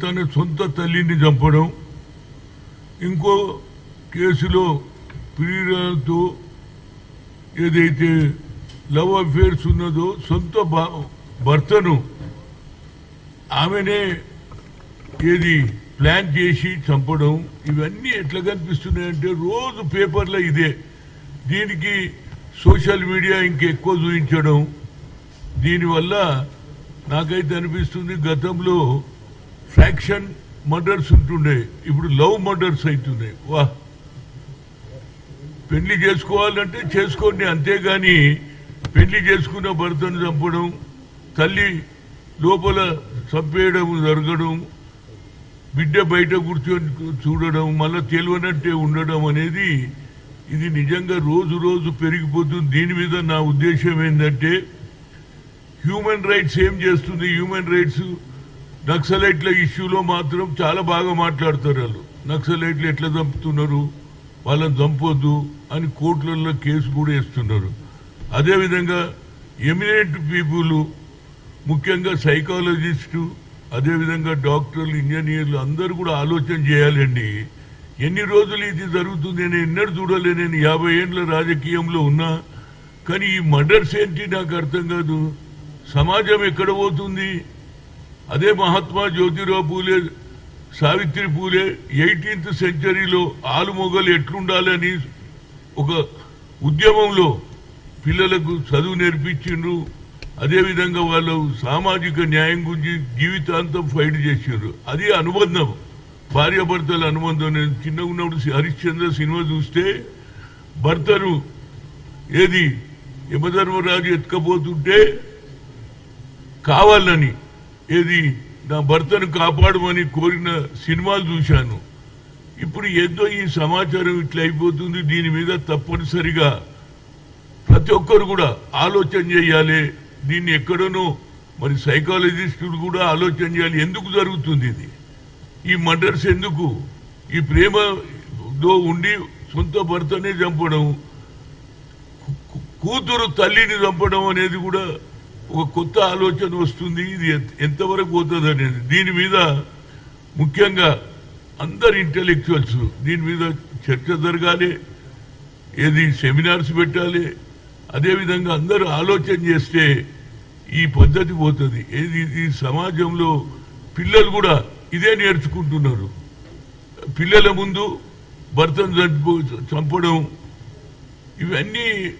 తన సొంత తల్లిని చంపడం ఇంకో కేసులో ప్రియులతో ఏదైతే లవ్ అఫేర్స్ ఉన్నదో సొంత భర్తను ఆమెనే ఏది ప్లాన్ చేసి చంపడం ఇవన్నీ ఎట్లా కనిపిస్తున్నాయంటే రోజు పేపర్లో ఇదే. దీనికి సోషల్ మీడియా ఇంకెక్కువ చూపించడం దీనివల్ల నాకైతే అనిపిస్తుంది గతంలో ఫ్యాక్షన్ మర్డర్స్ ఉంటుండే. ఇప్పుడు లవ్ మర్డర్స్ అవుతున్నాయి వా. పెళ్ళి చేసుకోవాలంటే చేసుకోండి. అంతేగాని పెళ్ళి చేసుకున్న భర్తను చంపడం తల్లి లోపల చంపేయడం జరగడం బిడ్డ బయట కూర్చొని చూడడం మళ్ళీ తెలియనట్టే ఉండడం అనేది ఇది నిజంగా రోజు రోజు పెరిగిపోతుంది. దీని మీద నా ఉద్దేశం ఏంటంటే హ్యూమన్ రైట్స్ ఏం చేస్తుంది? హ్యూమన్ రైట్స్ నక్సలైట్ల ఇష్యూలో మాత్రం చాలా బాగా మాట్లాడతారు వాళ్ళు. నక్సలైట్లు ఎట్లా చంపుతున్నారు? వాళ్ళని చంపొద్దు అని కోర్టులలో కేసు కూడా వేస్తున్నారు. అదేవిధంగా ఎమినెంట్ పీపుల్ ముఖ్యంగా సైకాలజిస్టు అదేవిధంగా డాక్టర్లు ఇంజనీర్లు అందరూ కూడా ఆలోచన చేయాలండి. ఎన్ని రోజులు ఇది జరుగుతుంది నేను ఎన్నడూ చూడలే నేను. యాభై ఏండ్ల రాజకీయంలో ఉన్నా. కానీ ఈ మర్డర్స్ ఏంటి నాకు అర్థం కాదు. సమాజం ఎక్కడ పోతుంది? అదే మహాత్మా జ్యోతిరావు పూలే సావిత్రి పూలే ఎయిటీన్త్ సెంచరీలో ఆలుమొగలు ఎట్లుండాలని ఒక ఉద్యమంలో పిల్లలకు చదువు నేర్పించిండ్రు. అదేవిధంగా వాళ్ళు సామాజిక న్యాయం గురించి జీవితాంతం ఫైట్ చేసిండ్రు. అది అనుబంధం. భార్యాభర్తల అనుబంధం. నేను చిన్నగా ఉన్నప్పుడు హరిశ్చంద్ర సినిమా చూస్తే భర్తను ఏది? యమధర్మరాజు ఎత్తుకపోతుంటే కావాలని ఏది? నా భర్తను కాపాడమని కోరిన సినిమాలు చూశాను. ఇప్పుడు ఏదో ఈ సమాచారం ఇట్లా అయిపోతుంది. దీని మీద తప్పనిసరిగా ప్రతి ఒక్కరు కూడా ఆలోచన చేయాలి. దీన్ని ఎక్కడనో మరి సైకాలజిస్టులు కూడా ఆలోచన చేయాలి. ఎందుకు జరుగుతుంది ఇది? ఈ మర్డర్స్ ఎందుకు? ఈ ప్రేమతో ఉండి సొంత భర్తనే చంపడం కూతురు తల్లిని చంపడం అనేది కూడా ఒక కొత్త ఆలోచన వస్తుంది. ఇది ఎంతవరకు పోతుంది అనేది. దీని మీద ముఖ్యంగా అందరు ఇంటలెక్చువల్స్ దీని మీద చర్చ జరగాలి. ఏది సెమినార్స్ పెట్టాలి. అదేవిధంగా అందరూ ఆలోచన చేస్తే ఈ పద్ధతి పోతుంది. ఏది ఈ సమాజంలో పిల్లలు కూడా ఇదే నేర్చుకుంటున్నారు. పిల్లల ముందు భర్తను చంపు- చంపడం ఇవన్నీ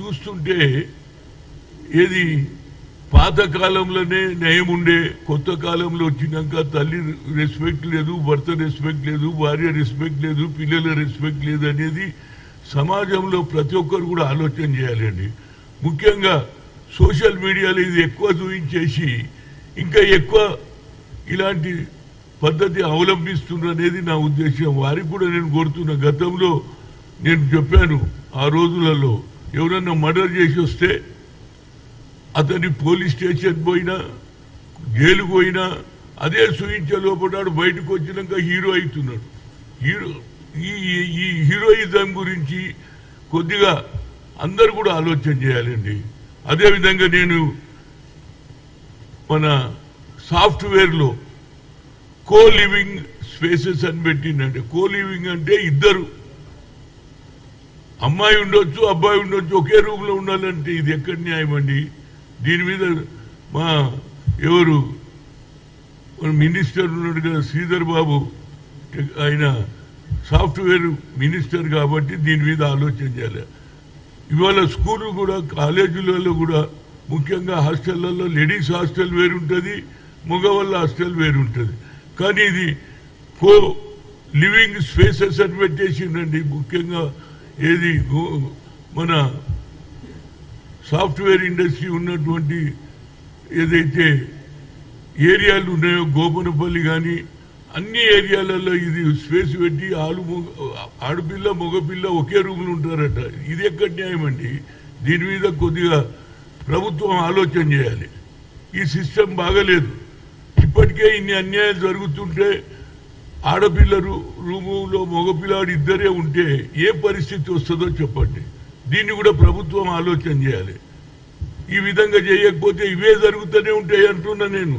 చూస్తుంటే ఏది? పాత కాలంలోనే నయం ఉండే కొత్త కాలంలో వచ్చినాక తల్లి రెస్పెక్ట్ లేదు భర్త రెస్పెక్ట్ లేదు భార్య రెస్పెక్ట్ లేదు పిల్లల రెస్పెక్ట్ లేదు అనేది సమాజంలో ప్రతి ఒక్కరు కూడా ఆలోచన చేయాలండి. ముఖ్యంగా సోషల్ మీడియాలో ఇది ఎక్కువ చూపించేసి ఇంకా ఎక్కువ ఇలాంటి పద్ధతి అవలంబిస్తున్నారు అనేది నా ఉద్దేశం. వారికి కూడా నేను కోరుతున్న గతంలో నేను చెప్పాను ఆ రోజులలో ఎవరన్నా మర్డర్ చేసి వస్తే అతని పోలీస్ స్టేషన్ పోయినా జైలు పోయినా అదే సూచించే లోపడాడు బయటకు వచ్చినాక హీరో అవుతున్నాడు. హీరో ఈ ఈ- హీరోయిజం గురించి కొద్దిగా అందరు కూడా ఆలోచన చేయాలండి. అదేవిధంగా నేను మన సాఫ్ట్వేర్లో కో లివింగ్ స్పేసెస్ అని పెట్టిందంటే కో లివింగ్ అంటే ఇద్దరు. అమ్మాయి ఉండొచ్చు అబ్బాయి ఉండొచ్చు ఒకే రూమ్లో ఉండాలంటే ఇది ఎక్కడ న్యాయం అండి దీని మీద మా ఎవరు? మన మినిస్టర్ ఉన్నాడు కదా శ్రీధర్ బాబు. ఆయన సాఫ్ట్వేర్ మినిస్టర్ కాబట్టి దీని మీద ఆలోచన చేయాలి. ఇవాళ స్కూల్ కూడా కాలేజీలలో కూడా ముఖ్యంగా హాస్టళ్ళలో లేడీస్ హాస్టల్ వేరుంటుంది మగవాళ్ళ హాస్టల్ వేరుంటుంది. కానీ ఇది కో లివింగ్ స్పేసెస్ అని పెట్టేసిండండి. ముఖ్యంగా ఏది? మన సాఫ్ట్వేర్ ఇండస్ట్రీ ఉన్నటువంటి ఏదైతే ఏరియాలు ఉన్నాయో గోపనపల్లి కానీ అన్ని ఏరియాలలో ఇది స్పేస్ పెట్టి ఆలు ఆడపిల్ల మగపిల్ల ఒకే రూమ్లో ఉంటారట. ఇది ఎక్కడ న్యాయం అండి? దీని మీద కొద్దిగా ప్రభుత్వం ఆలోచన చేయాలి. ఈ సిస్టమ్ బాగలేదు. ఇప్పటికే ఇన్ని అన్యాయాలు జరుగుతుంటే ఆడపిల్ల రూ- రూములో మగపిల్లాడు ఇద్దరే ఉంటే ఏ పరిస్థితి వస్తుందో చెప్పండి. దీన్ని కూడా ప్రభుత్వం ఆలోచన చేయాలి. ఈ విధంగా చేయకపోతే ఇవే జరుగుతూనే ఉంటాయి అంటున్నా నేను.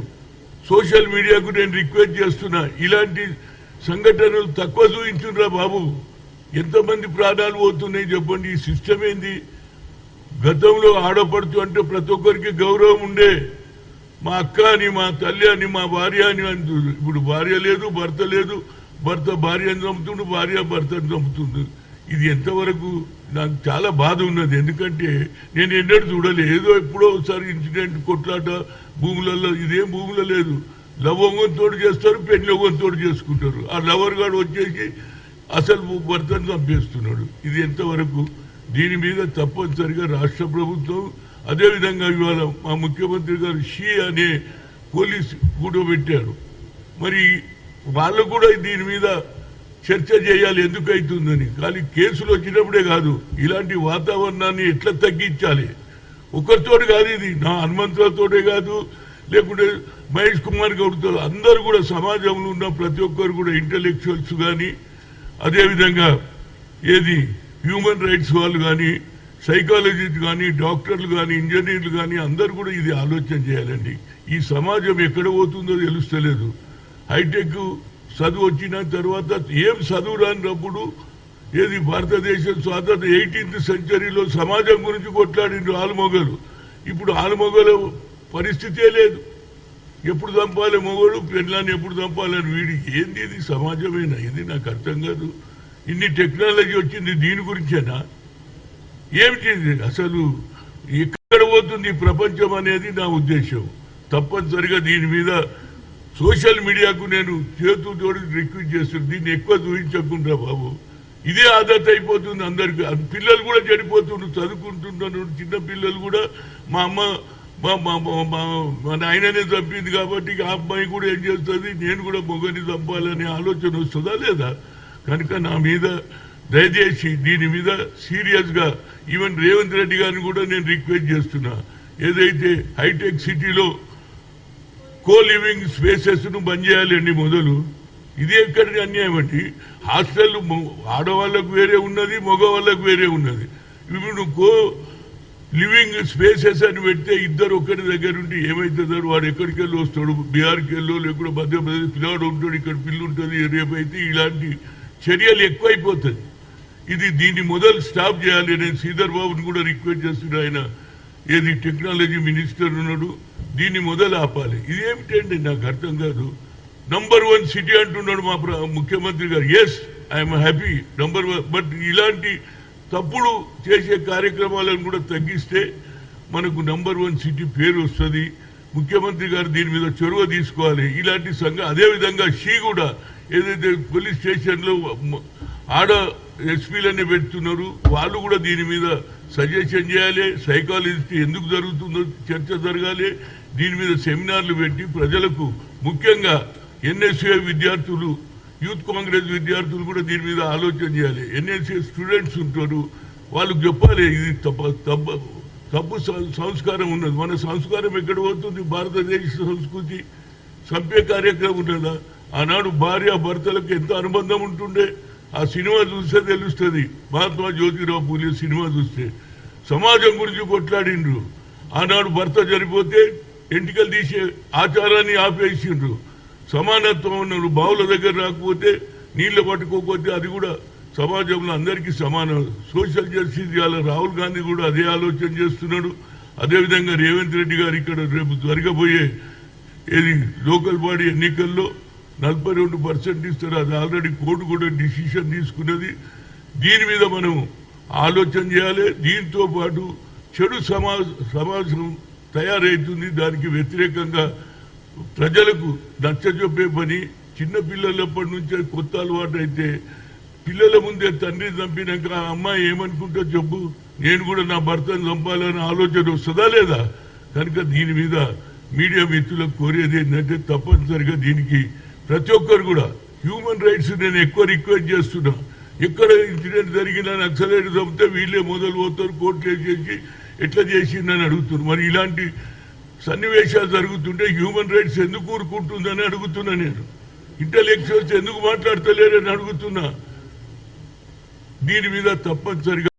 సోషల్ మీడియాకు నేను రిక్వెస్ట్ చేస్తున్నా ఇలాంటి సంఘటనలు తక్కువ చూపించురా బాబు. ఎంతమంది ప్రాణాలు పోతున్నాయి చెప్పండి ఈ సిస్టమ్ ఏంది? గతంలో ఆడపడుతూ అంటే ప్రతి ఒక్కరికి గౌరవం ఉండే మా అక్క అని మా తల్లి అని మా భార్య అని అంటుంది ఇప్పుడు భార్య లేదు భర్త లేదు భర్త భార్యను చంపుతుండు భార్య భర్తను చంపుతుంది ఇది ఎంతవరకు నాకు చాలా బాధ ఉన్నది. ఎందుకంటే నేను ఎన్నడూ చూడలే. ఏదో ఎప్పుడో ఒకసారి ఇన్సిడెంట్ కొట్లాట భూములలో ఇదేం భూములో లేదు. లవంగంతో చేస్తారు పెళ్ళి చేసుకుంటారు. ఆ లవర్ గాడు వచ్చేసి అసలు భర్తను చంపేస్తున్నాడు. ఇది ఎంతవరకు? దీని మీద తప్పనిసరిగా రాష్ట్ర ప్రభుత్వం అదేవిధంగా ఇవాళ మా ముఖ్యమంత్రి గారు షీ అనే పోలీస్ కూడబెట్టారు మరి వాళ్ళు కూడా దీని మీద చర్చ చేయాలి ఎందుకు అవుతుందని? కానీ కేసులు వచ్చినప్పుడే కాదు ఇలాంటి వాతావరణాన్ని ఎట్లా తగ్గించాలి? ఒకరితో కాదు ఇది నా హనుమంతులతోటే కాదు లేకుంటే మహేష్ కుమార్ గౌడ్తో అందరూ కూడా సమాజంలో ఉన్న ప్రతి ఒక్కరు కూడా ఇంటలెక్చువల్స్ కానీ అదేవిధంగా ఏది హ్యూమన్ రైట్స్ వాళ్ళు కానీ సైకాలజిస్ట్ కానీ డాక్టర్లు కానీ ఇంజనీర్లు కానీ అందరూ కూడా ఇది ఆలోచన చేయాలండి. ఈ సమాజం ఎక్కడ పోతుందో తెలుస్తలేదు. హైటెక్ చదువు వచ్చిన తర్వాత ఏం చదువు రానినప్పుడు ఏది భారతదేశం స్వాతంత్ర ఎయిటీన్త్ సెంచరీలో సమాజం గురించి కొట్లాడిండ్రు ఆలుమొగలు. ఇప్పుడు ఆలుమొగల పరిస్థితే లేదు. ఎప్పుడు చంపాలి మొగడు పెళ్ళాన్ని ఎప్పుడు చంపాలని వీడి ఏంది ఇది? సమాజమేనా? ఇది నాకు అర్థం కాదు. ఇన్ని టెక్నాలజీ వచ్చింది దీని గురించేనా? ఏమిటి అసలు ఎక్కడ పోతుంది ప్రపంచం అనేది నా ఉద్దేశం. తప్పనిసరిగా దీని మీద సోషల్ మీడియాకు నేను చేతులతో రిక్వెస్ట్ చేస్తున్నాను దీన్ని ఎక్కువ చూపించకుండా బాబు. ఇదే ఆదత్ అయిపోతుంది అందరికి. పిల్లలు కూడా చెడిపోతుండ్రు చదువుకుంటున్నారు చిన్న పిల్లలు కూడా మా అమ్మ మా మా మా- మా నాయననే చంపింది కాబట్టి ఆ అమ్మాయి కూడా ఏం చేస్తుంది? నేను కూడా మొగని చంపాలనే ఆలోచన వస్తుందా లేదా? కనుక నా మీద దయచేసి దీని మీద సీరియస్గా ఈవెన్ రేవంత్ రెడ్డి గారిని కూడా నేను రిక్వెస్ట్ చేస్తున్నా. ఏదైతే హైటెక్ సిటీలో కో లివింగ్ స్పేసెస్ను బంద్ చేయాలండి మొదలు. ఇది ఎక్కడి అన్యాయం అండి. హాస్టల్ ఆడవాళ్ళకు వేరే ఉన్నది మగవాళ్ళకు వేరే ఉన్నది. ఇప్పుడు కో లివింగ్ స్పేసెస్ అని పెడితే ఇద్దరు ఒక్కడి దగ్గర ఉండి ఏమైతుందో వాడు ఎక్కడికి వెళ్ళి వస్తాడు? బీహార్కి వెళ్ళో లేకుండా మధ్యప్రదేశ్ పిల్లవాడు ఉంటాడు ఇక్కడ పిల్లు ఉంటుంది రేపైతే ఇలాంటి చర్యలు ఎక్కువైపోతుంది ఇది దీన్ని మొదలు స్టాప్ చేయాలి నేను శ్రీధర్ బాబుని కూడా రిక్వెస్ట్ చేస్తున్నాడు ఆయన. ఏది టెక్నాలజీ మినిస్టర్ ఉన్నాడు? దీన్ని మొదలు ఆపాలి ఇదేమిటండి? నాకు అర్థం కాదు. నంబర్ వన్ సిటీ అంటున్నాడు మా ముఖ్యమంత్రి గారు. Yes I'm happy number one but ఇలాంటి తప్పుడు చేసే కార్యక్రమాలను కూడా తగ్గిస్తే మనకు నంబర్ వన్ సిటీ పేరు వస్తుంది. ముఖ్యమంత్రి గారు దీని మీద చొరవ తీసుకోవాలి. ఇలాంటి సంఘ అదేవిధంగా షీ కూడా ఏదైతే పోలీస్ స్టేషన్లో ఆడ ఎస్పీలనే పెడుతున్నారు వాళ్ళు కూడా దీని మీద సజెషన్ చేయాలి సైకాలజిస్ట్ ఎందుకు జరుగుతుందో చర్చ జరగాలి దీని మీద సెమినార్లు పెట్టి ప్రజలకు ముఖ్యంగా ఎన్ఎస్ఏ విద్యార్థులు యూత్ కాంగ్రెస్ విద్యార్థులు కూడా దీని మీద ఆలోచన చేయాలి. ఎన్ఎస్ఏ స్టూడెంట్స్ ఉంటారు వాళ్ళకు చెప్పాలి ఇది తప్ప తప్ప తప్పు సం- సంస్కారం ఉన్నది. మన సంస్కారం ఎక్కడ పోతుంది? భారతదేశ సంస్కృతి సభ్య కార్యక్రమం ఉన్నదా? ఆనాడు భార్య భర్తలకు ఎంత అనుబంధం ఉంటుండే? ఆ సినిమా చూస్తే తెలుస్తుంది. మహాత్మా జ్యోతిరావు పూలే సినిమా చూస్తే. సమాజం గురించి కొట్లాడిండ్రు. ఆనాడు భర్త చనిపోతే ఎంటికలు తీసే ఆచారాన్ని ఆపేసిండ్రు. సమానత్వం ఉన్నారు బావుల దగ్గర రాకపోతే నీళ్ళు పట్టుకోకపోతే అది కూడా సమాజంలో అందరికీ సమానం. సోషల్ జస్టిస్ ఇవాళ రాహుల్ గాంధీ కూడా అదే ఆలోచన చేస్తున్నాడు. అదేవిధంగా రేవంత్ రెడ్డి గారు ఇక్కడ రేపు జరగబోయే ఏది లోకల్ బాడీ ఎన్నికల్లో నలభై రెండు పర్సెంట్ ఇస్తారు. అది ఆల్రెడీ కోర్టు కూడా డిసిషన్ తీసుకున్నది. దీని మీద మనం ఆలోచన చేయాలి. దీంతో పాటు చెడు సమాజ సమాజం తయారవుతుంది దానికి వ్యతిరేకంగా ప్రజలకు నచ్చజొప్పే పని చిన్నపిల్లలప్పటి నుంచే కొత్త అలవాటు అయితే పిల్లల ముందే తండ్రి చంపినాక ఆ అమ్మాయి ఏమనుకుంటో చెప్పు? నేను కూడా నా భర్తను చంపాలని ఆలోచన వస్తుందా లేదా? కనుక దీని మీద మీడియా మిత్రులకు కోరేది ఏంటంటే తప్పనిసరిగా దీనికి ప్రతి ఒక్కరు కూడా హ్యూమన్ రైట్స్ నేను ఎక్కువ రిక్వెస్ట్ చేస్తున్నా. ఎక్కడ ఇన్సిడెంట్ జరిగినా నక్సలైట్ చంపితే వీళ్ళే మొదలు పోతారు కోర్టులు చేసి ఎట్లా చేసిందని అడుగుతున్నారు. మరి ఇలాంటి సన్నివేశాలు జరుగుతుంటే హ్యూమన్ రైట్స్ ఎందుకు ఊరుకుంటుందని అడుగుతున్నా నేను. ఇంటలెక్చువల్స్ ఎందుకు మాట్లాడతలేరని అడుగుతున్నా. దీని మీద తప్పనిసరిగా